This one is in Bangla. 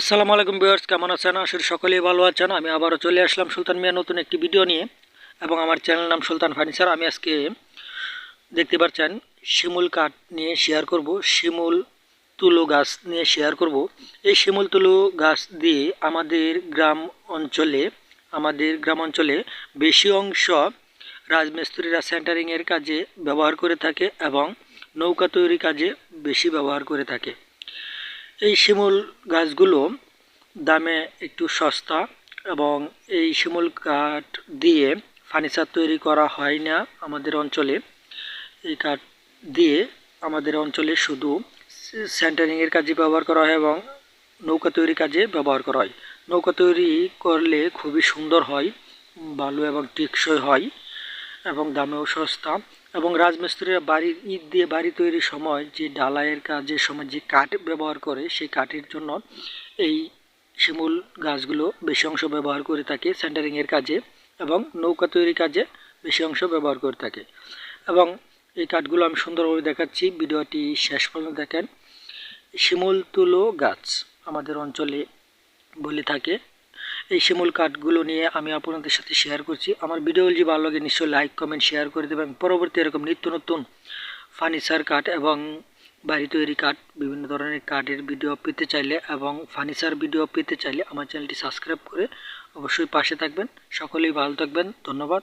আসসালামু আলাইকুম ভিউয়ার্স, কেমন আছেন? আসলে সকলেই ভালো আছেন। আমি আবারও চলে আসলাম সুলতান মিয়া নতুন একটি ভিডিও নিয়ে এবং আমার চ্যানেল নাম সুলতান ফার্নিচার। আমি আজকে দেখতে পাচ্ছেন শিমুল কাঠ নিয়ে শেয়ার করব, শিমুল তুলো গাছ নিয়ে শেয়ার করব। এই শিমুল তুলো গাছ দিয়ে আমাদের গ্রাম অঞ্চলে, আমাদের গ্রাম অঞ্চলে বেশি অংশ রাজমিস্ত্রিরা সেন্টারিংয়ের কাজে ব্যবহার করে থাকে এবং নৌকা তৈরি কাজে বেশি ব্যবহার করে থাকে। এই শিমুল গাছগুলো দামে একটু সস্তা এবং এই শিমুল কাঠ দিয়ে ফার্নিচার তৈরি করা হয় না আমাদের অঞ্চলে। এই কাঠ দিয়ে আমাদের অঞ্চলে শুধু সেন্টারিংয়ের কাজে ব্যবহার করা হয় এবং নৌকা তৈরি কাজে ব্যবহার করা হয়। নৌকা তৈরি করলে খুবই সুন্দর হয়, ভালো এবং টেকসই হয়। এবং দামেও সস্তা। এবং রাজমিস্ত্রিরা বাড়ি, ইট দিয়ে বাড়ি তৈরির সময় যে ডালাইয়ের কাজের সময় যে কাঠ ব্যবহার করে, সেই কাঠের জন্য এই শিমুল গাছগুলো বেশি অংশ ব্যবহার করে থাকে সেন্টারিংয়ের কাজে এবং নৌকা তৈরির কাজে বেশি অংশ ব্যবহার করে থাকে। এবং এই কাঠগুলো আমি সুন্দরভাবে দেখাচ্ছি, ভিডিওটি শেষ পর্যন্ত দেখেন। শিমুল তুলো গাছ আমাদের অঞ্চলে বলে থাকে। এই শিমুল কাঠগুলো নিয়ে আমি আপনাদের সাথে শেয়ার করছি। আমার ভিডিও যদি ভালো লাগে, নিশ্চয়ই লাইক কমেন্ট শেয়ার করে দেবেন। পরবর্তী এরকম নিত্য নতুন ফার্নিচার কাঠ এবং বাড়ি তৈরি কাঠ, বিভিন্ন ধরনের কাঠের ভিডিও পেতে চাইলে এবং ফার্নিচার ভিডিও পেতে চাইলে আমার চ্যানেলটি সাবস্ক্রাইব করে অবশ্যই পাশে থাকবেন। সকলেই ভালো থাকবেন। ধন্যবাদ।